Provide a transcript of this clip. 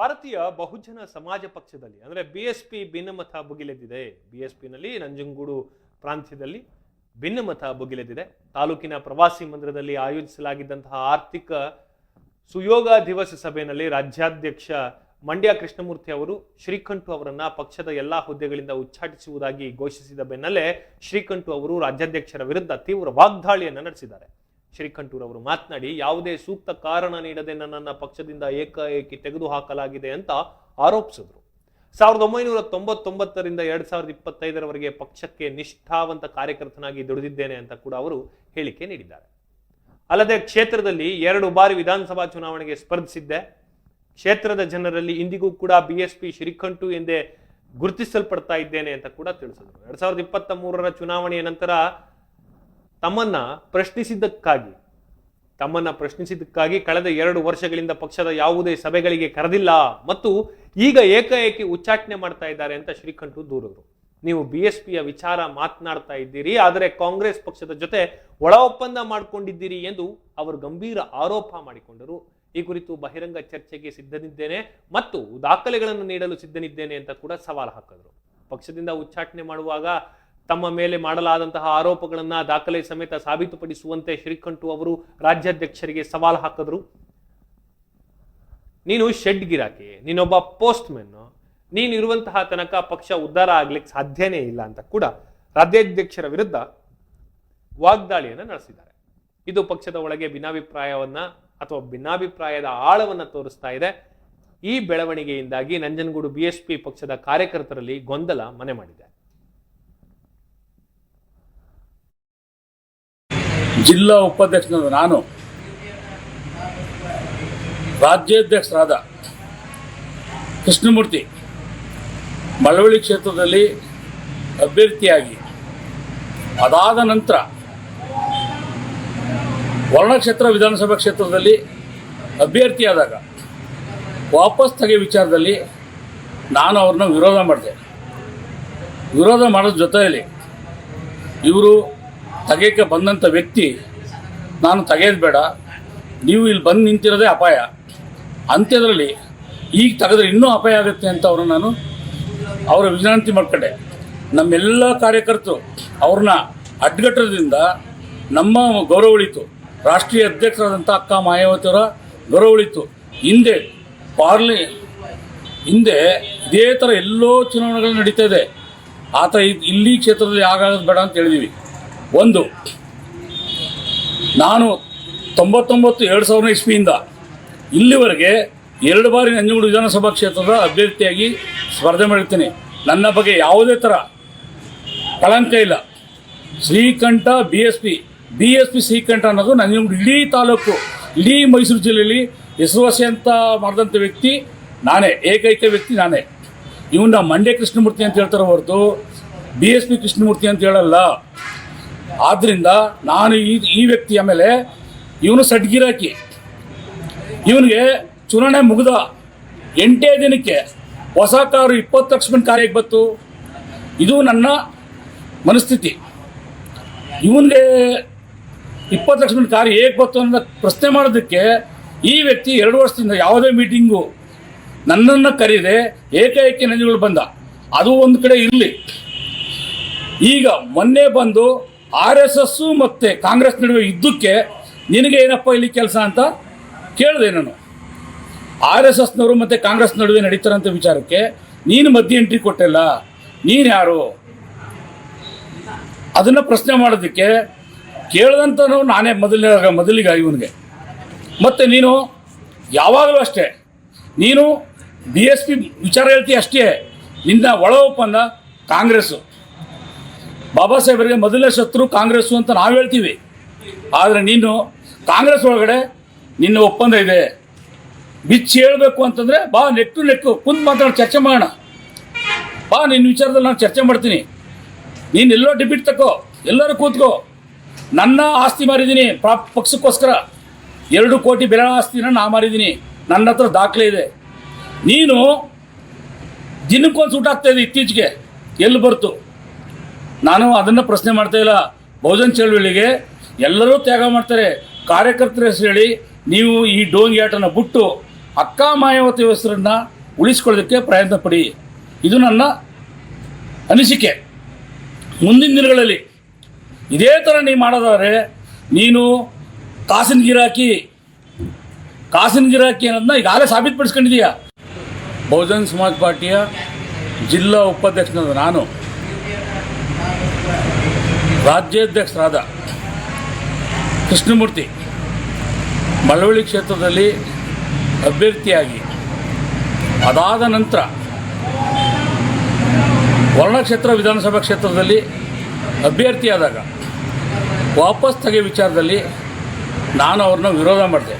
ಭಾರತೀಯ ಬಹುಜನ ಸಮಾಜ ಪಕ್ಷದಲ್ಲಿ, ಅಂದರೆ ಬಿ ಎಸ್ ಪಿ ಭಿನ್ನಮತ ಬುಗಿಲೆದ್ದಿದೆ ಬಿ ಎಸ್ ಪಿನಲ್ಲಿ ನಂಜನಗೂಡು ಪ್ರಾಂತ್ಯದಲ್ಲಿ ಭಿನ್ನಮತ ಬುಗಿಲೆದಿದೆ ತಾಲೂಕಿನ ಪ್ರವಾಸಿ ಮಂದಿರದಲ್ಲಿ ಆಯೋಜಿಸಲಾಗಿದ್ದಂತಹ ಆರ್ಥಿಕ ಸುಯೋಗ ದಿವಸ ಸಭೆಯಲ್ಲಿ ರಾಜ್ಯಾಧ್ಯಕ್ಷ ಮಂಡ್ಯ ಕೃಷ್ಣಮೂರ್ತಿ ಅವರು, ಶ್ರೀಕಂಠು ಅವರನ್ನ ಪಕ್ಷದ ಎಲ್ಲಾ ಹುದ್ದೆಗಳಿಂದ ಉಚ್ಚಾಟಿಸುವುದಾಗಿ ಘೋಷಿಸಿದ ಬೆನ್ನಲ್ಲೇ ಶ್ರೀಕಂಠು ಅವರು ರಾಜ್ಯಾಧ್ಯಕ್ಷರ ವಿರುದ್ಧ ತೀವ್ರ ವಾಗ್ದಾಳಿಯನ್ನು ನಡೆಸಿದ್ದಾರೆ. ಶ್ರೀಕಂಠೂರ್ ಅವರು ಮಾತನಾಡಿ, ಯಾವುದೇ ಸೂಕ್ತ ಕಾರಣ ನೀಡದೆ ನನ್ನನ್ನು ಪಕ್ಷದಿಂದ ಏಕಾಏಕಿ ತೆಗೆದುಹಾಕಲಾಗಿದೆ ಅಂತ ಆರೋಪಿಸಿದ್ರು. ಸಾವಿರದ ಒಂಬೈನೂರ ತೊಂಬತ್ತೊಂಬತ್ತರಿಂದ ಎರಡ್ ಸಾವಿರದ ಇಪ್ಪತ್ತೈದರವರೆಗೆ ಪಕ್ಷಕ್ಕೆ ನಿಷ್ಠಾವಂತ ಕಾರ್ಯಕರ್ತನಾಗಿ ದುಡಿದಿದ್ದೇನೆ ಅಂತ ಕೂಡ ಅವರು ಹೇಳಿಕೆ ನೀಡಿದ್ದಾರೆ. ಅಲ್ಲದೆ ಕ್ಷೇತ್ರದಲ್ಲಿ ಎರಡು ಬಾರಿ ವಿಧಾನಸಭಾ ಚುನಾವಣೆಗೆ ಸ್ಪರ್ಧಿಸಿದ್ದೆ. ಕ್ಷೇತ್ರದ ಜನರಲ್ಲಿ ಇಂದಿಗೂ ಕೂಡ ಬಿ ಎಸ್ ಪಿ ಶ್ರೀಕಂಠು ಎಂದೇ ಗುರುತಿಸಲ್ಪಡ್ತಾ ಇದ್ದೇನೆ ಅಂತ ಕೂಡ ತಿಳಿಸಿದರು. ಎರಡ್ ಸಾವಿರದ ಇಪ್ಪತ್ತ ಮೂರರ ಚುನಾವಣೆಯ ನಂತರ ತಮ್ಮನ್ನ ಪ್ರಶ್ನಿಸಿದ್ದಕ್ಕಾಗಿ ತಮ್ಮನ್ನ ಪ್ರಶ್ನಿಸಿದ್ದಕ್ಕಾಗಿ ಕಳೆದ ಎರಡು ವರ್ಷಗಳಿಂದ ಪಕ್ಷದ ಯಾವುದೇ ಸಭೆಗಳಿಗೆ ಕರೆದಿಲ್ಲ ಮತ್ತು ಈಗ ಏಕಾಏಕಿ ಉಚ್ಚಾಟನೆ ಮಾಡ್ತಾ ಇದ್ದಾರೆ ಅಂತ ಶ್ರೀಕಂಠು ದೂರಿದ್ರು. ನೀವು ಬಿ ಎಸ್ ಪಿಯ ವಿಚಾರ ಮಾತನಾಡ್ತಾ ಇದ್ದೀರಿ, ಆದರೆ ಕಾಂಗ್ರೆಸ್ ಪಕ್ಷದ ಜೊತೆ ಒಳ ಒಪ್ಪಂದ ಮಾಡಿಕೊಂಡಿದ್ದೀರಿ ಎಂದು ಅವರು ಗಂಭೀರ ಆರೋಪ ಮಾಡಿಕೊಂಡರು. ಈ ಕುರಿತು ಬಹಿರಂಗ ಚರ್ಚೆಗೆ ಸಿದ್ಧನಿದ್ದೇನೆ ಮತ್ತು ದಾಖಲೆಗಳನ್ನು ನೀಡಲು ಸಿದ್ಧನಿದ್ದೇನೆ ಅಂತ ಕೂಡ ಸವಾಲು ಹಾಕಿದ್ರು. ಪಕ್ಷದಿಂದ ಉಚ್ಚಾಟನೆ ಮಾಡುವಾಗ ತಮ್ಮ ಮೇಲೆ ಮಾಡಲಾದಂತಹ ಆರೋಪಗಳನ್ನ ದಾಖಲೆ ಸಮೇತ ಸಾಬೀತುಪಡಿಸುವಂತೆ ಶ್ರೀಕಂಠು ಅವರು ರಾಜ್ಯಾಧ್ಯಕ್ಷರಿಗೆ ಸವಾಲು ಹಾಕಿದ್ರು. ನೀನು ಶೆಡ್ ಗಿರಾಕಿ, ನೀನೊಬ್ಬ ಪೋಸ್ಟ್ ನೀನು ಇರುವಂತಹ ತನಕ ಪಕ್ಷ ಉದ್ಧಾರ ಆಗ್ಲಿಕ್ಕೆ ಸಾಧ್ಯನೇ ಇಲ್ಲ ಅಂತ ಕೂಡ ರಾಜ್ಯಾಧ್ಯಕ್ಷರ ವಿರುದ್ಧ ವಾಗ್ದಾಳಿಯನ್ನು ನಡೆಸಿದ್ದಾರೆ. ಇದು ಪಕ್ಷದ ಒಳಗೆ ಭಿನ್ನಾಭಿಪ್ರಾಯವನ್ನ ಅಥವಾ ಭಿನ್ನಾಭಿಪ್ರಾಯದ ಆಳವನ್ನ ತೋರಿಸ್ತಾ ಇದೆ. ಈ ಬೆಳವಣಿಗೆಯಿಂದಾಗಿ ನಂಜನಗೂಡು ಬಿಎಸ್ಪಿ ಪಕ್ಷದ ಕಾರ್ಯಕರ್ತರಲ್ಲಿ ಗೊಂದಲ ಮನೆ ಮಾಡಿದೆ. ಜಿಲ್ಲಾ ಉಪಾಧ್ಯಕ್ಷನಾದ ನಾನು ರಾಜ್ಯಾಧ್ಯಕ್ಷರಾದ ಕೃಷ್ಣಮೂರ್ತಿ ಮಳವಳ್ಳಿ ಕ್ಷೇತ್ರದಲ್ಲಿ ಅಭ್ಯರ್ಥಿಯಾಗಿ ಅದಾದ ನಂತರ ವರ್ಣಕ್ಷೇತ್ರ ವಿಧಾನಸಭಾ ಕ್ಷೇತ್ರದಲ್ಲಿ ಅಭ್ಯರ್ಥಿಯಾದಾಗ ವಾಪಸ್ ತೆಗೆ ವಿಚಾರದಲ್ಲಿ ನಾನು ಅವ್ರನ್ನ ವಿರೋಧ ಮಾಡಿದೆ. ವಿರೋಧ ಮಾಡೋದ್ರ ಜೊತೆಯಲ್ಲಿ ಇವರು ತೆಗೆಯಕ್ಕೆ ಬಂದಂಥ ವ್ಯಕ್ತಿ, ನಾನು ತೆಗೆಯೋದು ಬೇಡ. ನೀವು ಇಲ್ಲಿ ಬಂದು ನಿಂತಿರೋದೇ ಅಪಾಯ. ಅಂತ್ಯದಲ್ಲಿ ಈಗ ತೆಗೆದ್ರೆ ಇನ್ನೂ ಅಪಾಯ ಆಗುತ್ತೆ ಅಂತ ಅವರು ನಾನು ಅವರ ವಿನಂತಿ ಮಾಡ್ಕೊಂಡೆ. ನಮ್ಮೆಲ್ಲ ಕಾರ್ಯಕರ್ತರು ಅವ್ರನ್ನ ಅಡ್ಗಟ್ಟೋದ್ರಿಂದ ನಮ್ಮ ಗೌರವ ಉಳಿತು. ರಾಷ್ಟ್ರೀಯ ಅಧ್ಯಕ್ಷರಾದಂಥ ಅಕ್ಕ ಮಾಯಾವತಿಯವರ ಗೌರವ ಉಳಿತು. ಹಿಂದೆ ಪಾರ್ಲಿ, ಹಿಂದೆ ಇದೇ ಥರ ಎಲ್ಲೋ ಚುನಾವಣೆಗಳು ನಡೀತಾ ಇದೆ. ಇದ್- ಇಲ್ಲಿ ಕ್ಷೇತ್ರದಲ್ಲಿ ಆಗೋದು ಬೇಡ ಅಂತ ಹೇಳಿದೀವಿ. ಒಂದು, ನಾನು ತೊಂಬತ್ತೊಂಬತ್ತು ಎರಡು ಸಾವಿರ ಇಸ್ವಿಯಿಂದ ಇಲ್ಲಿವರೆಗೆ ಎರಡು ಬಾರಿ ನಂಜನಗೂಡು ವಿಧಾನಸಭಾ ಕ್ಷೇತ್ರದ ಅಭ್ಯರ್ಥಿಯಾಗಿ ಸ್ಪರ್ಧೆ ಮಾಡಿರ್ತೀನಿ. ನನ್ನ ಬಗ್ಗೆ ಯಾವುದೇ ಥರ ಕಳಂಕ ಇಲ್ಲ. Srikantha B S P B S P Srikantha ಅನ್ನೋದು ನಂಜನಗೂಡು ಇಡೀ ತಾಲೂಕು, ಇಡೀ ಮೈಸೂರು ಜಿಲ್ಲೆಯಲ್ಲಿ ಹೆಸರುವಾಸಿ ಅಂತ ಮಾಡಿದಂಥ ವ್ಯಕ್ತಿ ನಾನೇ, ಏಕೈಕ ವ್ಯಕ್ತಿ ನಾನೇ. ಇವನ್ನ ಮಂಡ್ಯ ಕೃಷ್ಣಮೂರ್ತಿ ಅಂತ ಹೇಳ್ತಾರೆ ಹೊರತು ಬಿ ಎಸ್ ಪಿ ಕೃಷ್ಣಮೂರ್ತಿ ಅಂತ ಹೇಳಲ್ಲ. ಆದ್ರಿಂದ ನಾನು ಈ ಈ ವ್ಯಕ್ತಿ ಮೇಲೆ ಇವನು ಸಡ್ಗಿರಾಕಿ, ಇವನಿಗೆ ಚುನಾವಣೆ ಮುಗಿದ ಎಂಟೇ ದಿನಕ್ಕೆ ಹೊಸ ಕಾರು ಇಪ್ಪತ್ತು ಲಕ್ಷ ಮಂದಿ ಕಾರ್ಯಕ್ಕೆ ಬಂತು. ಇದು ನನ್ನ ಮನಸ್ಥಿತಿ. ಇವನಿಗೆ ಇಪ್ಪತ್ತು ಲಕ್ಷ ಮಂದಿ ಕಾರ್ಯ ಹೇಗೆ ಬಂತು ಅನ್ನೋ ಪ್ರಶ್ನೆ ಮಾಡೋದಕ್ಕೆ ಈ ವ್ಯಕ್ತಿ ಎರಡು ವರ್ಷದಿಂದ ಯಾವುದೇ ಮೀಟಿಂಗು ನನ್ನನ್ನು ಕರೀದೆ ಏಕಾಏಕಿ ನಂಜುಗಳು ಬಂದ. ಅದು ಒಂದು ಕಡೆ ಇರಲಿ. ಈಗ ಮೊನ್ನೆ ಬಂದು ಆರ್ ಎಸ್ ಎಸ್ ಮತ್ತೆ ಕಾಂಗ್ರೆಸ್ ನಡುವೆ ಇದ್ದಕ್ಕೆ ನಿನಗೆ ಏನಪ್ಪ ಇಲ್ಲಿ ಕೆಲಸ ಅಂತ ಕೇಳಿದೆ ನಾನು. ಆರ್ ಎಸ್ ಎಸ್ನವರು ಮತ್ತೆ ಕಾಂಗ್ರೆಸ್ ನಡುವೆ ನಡೀತಾರಂತ ವಿಚಾರಕ್ಕೆ ನೀನು ಮಧ್ಯೆ ಎಂಟ್ರಿ ಕೊಟ್ಟಿಲ್ಲ, ನೀನು ಯಾರು? ಅದನ್ನ ಪ್ರಶ್ನೆ ಮಾಡೋದಕ್ಕೆ ಕೇಳಿದಂತನೂ ನಾನೇ ಮೊದಲ ಮೊದಲಿಗೆ ಇವನಿಗೆ. ಮತ್ತೆ ನೀನು ಯಾವಾಗಲೂ ಅಷ್ಟೇ, ನೀನು ಬಿ ಎಸ್ ಪಿ ವಿಚಾರ ಹೇಳ್ತೀಯ ಅಷ್ಟೇ, ನಿನ್ನ ಒಳ ಒಪ್ಪಂದ ಕಾಂಗ್ರೆಸ್ಸು. ಬಾಬಾ ಸಾಹೇಬರಿಗೆ ಮೊದಲನೇ ಶತ್ರು ಕಾಂಗ್ರೆಸ್ಸು ಅಂತ ನಾವು ಹೇಳ್ತೀವಿ. ಆದರೆ ನೀನು ಕಾಂಗ್ರೆಸ್ ಒಳಗಡೆ ನಿನ್ನ ಒಪ್ಪಂದ ಇದೆ. ಬಿಚ್ಚಿ ಹೇಳಬೇಕು ಅಂತಂದರೆ ಬಾ ನೆಟ್ಟು ನೆಟ್ಟು ಕುಂತು ಮಾತಾಡಿ ಚರ್ಚೆ ಮಾಡೋಣ. ಬಾ ನಿನ್ನ ವಿಚಾರದಲ್ಲಿ ನಾನು ಚರ್ಚೆ ಮಾಡ್ತೀನಿ. ನೀನು ಎಲ್ಲೋ ಡಿಬಿಟ್ ತಕೋ, ಎಲ್ಲರೂ ಕೂತ್ಕೋ. ನನ್ನ ಆಸ್ತಿ ಮಾರಿದ್ದೀನಿ ಪ್ರಾ- ಪಕ್ಷಕ್ಕೋಸ್ಕರ. ಎರಡು ಕೋಟಿ ಬೆಲೆ ಆಸ್ತಿನ ನಾ ಮಾರಿದ್ದೀನಿ, ನನ್ನ ಹತ್ರ ದಾಖಲೆ ಇದೆ. ನೀನು ದಿನಕ್ಕೊಂದು ಸೂಟ್ ಆಗ್ತಾಯಿದೆ ಇತ್ತೀಚೆಗೆ. ಎಲ್ಲಿ ಬರ್ತು? ನಾನು ಅದನ್ನು ಪ್ರಶ್ನೆ ಮಾಡ್ತಾ ಇಲ್ಲ. ಬಹುಜನ್ ಚಳವಳಿಗೆ ಎಲ್ಲರೂ ತ್ಯಾಗ ಮಾಡ್ತಾರೆ. ಕಾರ್ಯಕರ್ತರ ಹೆಸರು ಹೇಳಿ ನೀವು ಈ ಡೋಂಗಿ ಆಟನ ಬಿಟ್ಟು ಅಕ್ಕ ಮಾಯಾವತಿ ಹೆಸರನ್ನ ಉಳಿಸ್ಕೊಳ್ಳೋದಕ್ಕೆ ಪ್ರಯತ್ನ ಪಡಿ. ಇದು ನನ್ನ ಅನಿಸಿಕೆ. ಮುಂದಿನ ದಿನಗಳಲ್ಲಿ ಇದೇ ಥರ ನೀವು ಮಾಡೋದಾದ್ರೆ ನೀನು ಕಾಸಿನ ಗಿರಾಕಿ ಕಾಸಿನ ಗಿರಾಕಿ ಅನ್ನೋದನ್ನ ಈಗಾಗಲೇ ಸಾಬೀತುಪಡಿಸ್ಕೊಂಡಿದೀಯ ಬಹುಜನ್ ಸಮಾಜ್ ಪಾರ್ಟಿಯ ಜಿಲ್ಲಾ ಉಪಾಧ್ಯಕ್ಷನಾದ ನಾನು ರಾಜ್ಯಾಧ್ಯಕ್ಷರಾದ ಕೃಷ್ಣಮೂರ್ತಿ ಮಳವಳ್ಳಿ ಕ್ಷೇತ್ರದಲ್ಲಿ ಅಭ್ಯರ್ಥಿಯಾಗಿ ಅದಾದ ನಂತರ ವರ್ಣಕ್ಷೇತ್ರ ವಿಧಾನಸಭಾ ಕ್ಷೇತ್ರದಲ್ಲಿ ಅಭ್ಯರ್ಥಿಯಾದಾಗ ವಾಪಸ್ ತೆಗೆ ವಿಚಾರದಲ್ಲಿ ನಾನು ಅವ್ರನ್ನ ವಿರೋಧ ಮಾಡಿದೆ.